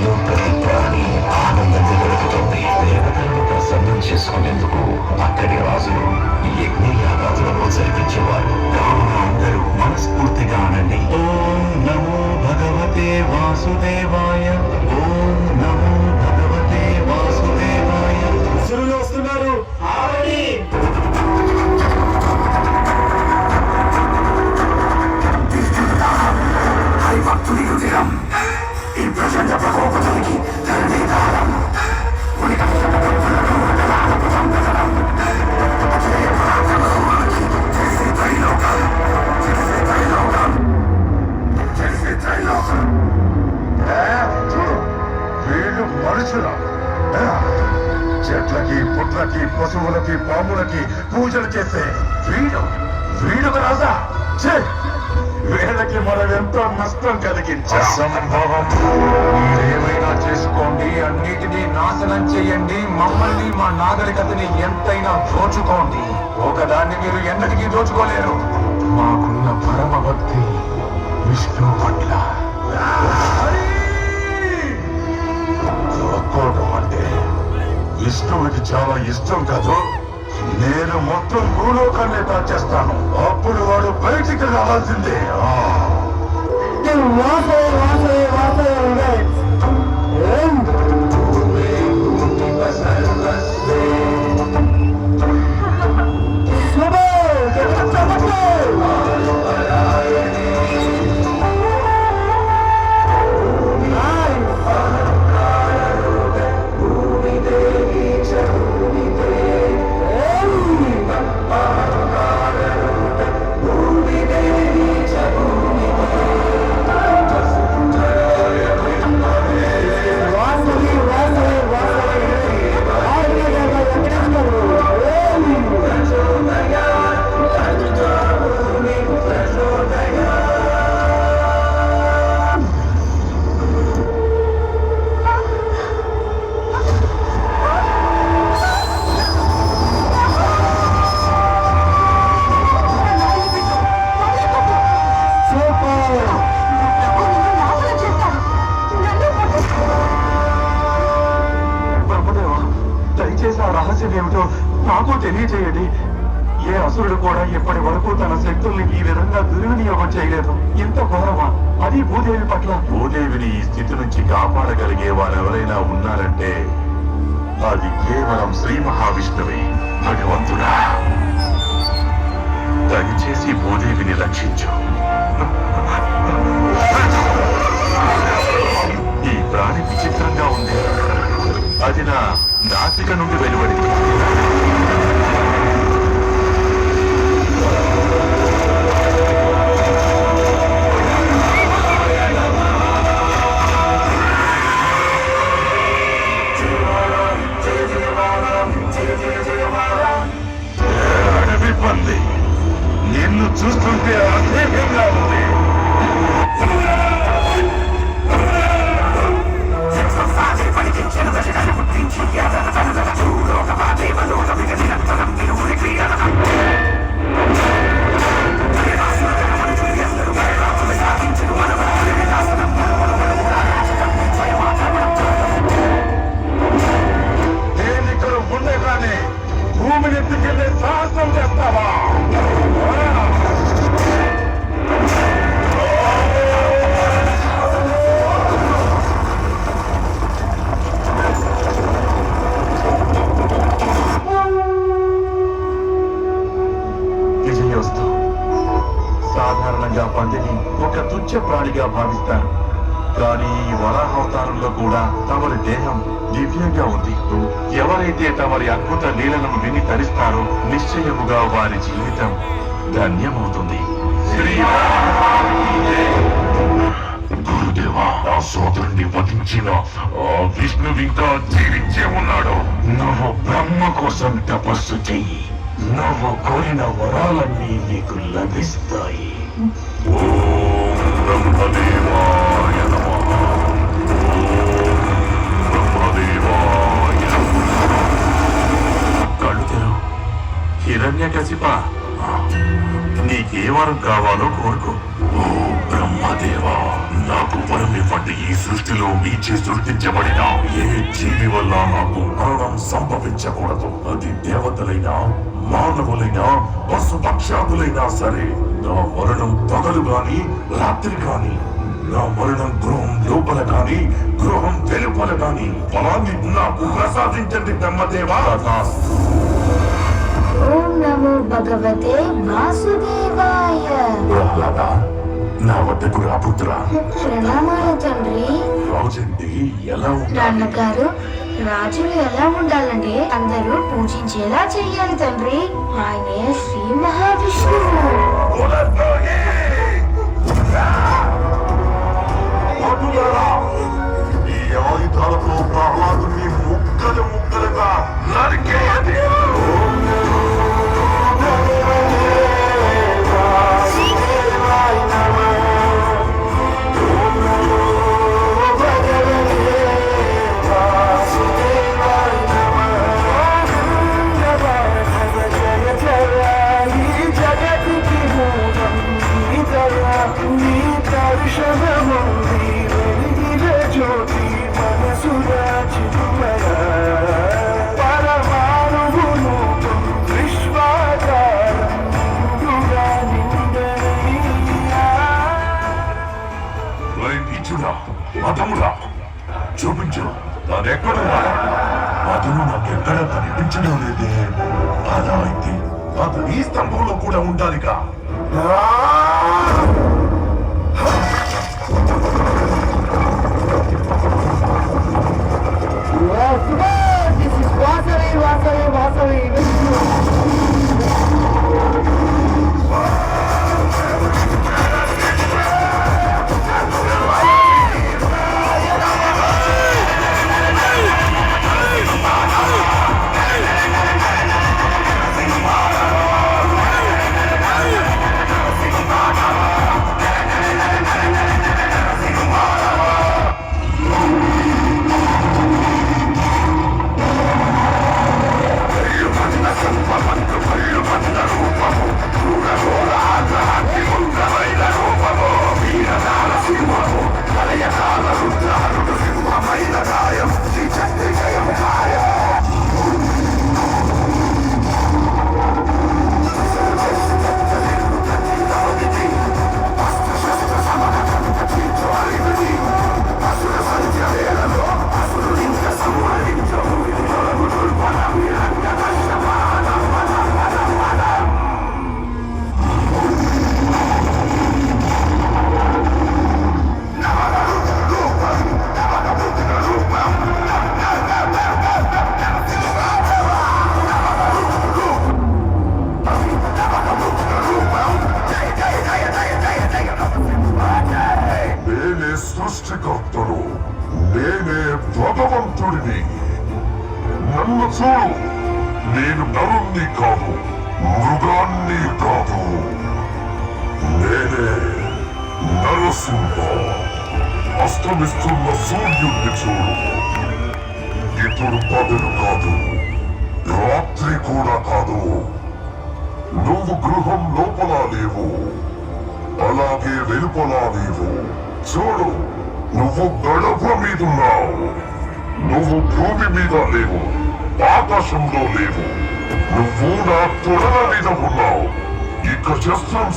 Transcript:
సృష్టిలో పశువులకి పాములకి పూజలు చేసే వీడు వీడు రాజా. ఛే! వీళ్ళకి మనం ఎంతో నష్టం కలిగించాం. మీరేమైనా చేసుకోండి అన్నిటినీ నాశనం చేయండి. మమ్మల్ని మా నాగరికతని ఎంతైనా దోచుకోండి. ఒకదాన్ని మీరు ఎన్నటికీ దోచుకోలేరు. మాకున్న పరమ భక్తి విష్ణు పట్ల విష్ణువుకి చాలా ఇష్టం కాదు. నేను మొత్తం భూలోకాన్ని దాచేస్తాను అప్పుడు వాడు బయటికి రావాల్సిందే. ఆ. వాసే వాసే వాసే. తెలియజేయండి. ఏ అసురుడు కూడా ఇప్పటి వరకు తన శక్తుల్ని ఈ విధంగా దుర్వినియోగం చేయలేదు. ఇంత ఘోరమా? అది భూదేవి పట్ల. భూదేవిని ఈ స్థితి నుంచి కాపాడగలిగే వారు ఎవరైనా ఉన్నారంటే అది కేవలం శ్రీ మహావిష్ణువే. భగవంతుడా! దయచేసి భూదేవిని రక్షించు. సాధారణంగా ఒక తుచ్చ ప్రాణిగా భావిస్తారు. కానీ ఈ వరాహవతారంలో కూడా తమరి దేహం దివ్యంగా ఉంది. ఎవరైతే తమరి అద్భుత లీలలను విని తరిస్తారో నిశ్చయముగా వారి జీవితం ధన్యమవుతుంది. గురుదేవా నా సోదరుని వధించిన ఆ ఇంకా జీవించే ఉన్నాడు. నువ్వు బ్రహ్మ కోసం తపస్సు చెయ్యి. నువ్వు కోరిన వరాలన్నీ నీకు లభిస్తాయి. ఓం బ్రహ్మదేవాయ నీకే వరం కావాలో కోరుకో. ఓ బ్రహ్మదేవా నాకు వరం ఇవ్వండి. ఈ సృష్టిలో మీచే సృష్టించబడిన ఏ జీవి వల్ల నాకు మరణం సంభవించకూడదు. అది దేవతలైనా మానవులైనా పశుపక్షాదులైనా సరే. నా మరణం పగలు గాని రాత్రి గాని నా మరణం గృహం లోపల గాని గృహం వెలుపల గాని. ఫలాన్ని నాకు ప్రసాదించండి బ్రహ్మదేవా. ఓం నమో భగవతే వాసుదేవాయ. ప్రహ్లాద నా వద్దకు రా పుత్ర. ప్రణామాలు తండ్రి. రాజండి ఎలా నాన్నగారు రాజులు ఎలా ఉండాలంటే అందరూ పూజించేలా చెయ్యాలి తండ్రి. ఆయనే శ్రీ మహావిష్ణువు ఈ ఆయుధాలతో కూడా ఉంటుంది కాసవి వాసవి వాసవి నేను కాదు మృగాన్ని కాదు. నేనే నరసింహ. అస్తమిస్తున్న సూర్యుడిని చూడు. ఇతడు పగలు కాదు రాత్రి కూడా కాదు. నువ్వు గృహం లోపల లేవు. అలాగే వెలుపల లేవు. చూడు నువ్వు గడప మీదున్నావు. నువ్వు భూమి మీద లేవు. ఆకాశంలో లేవు. నువ్వు నా తొడల మీద ఉన్నావు. ఇక శస్త్రం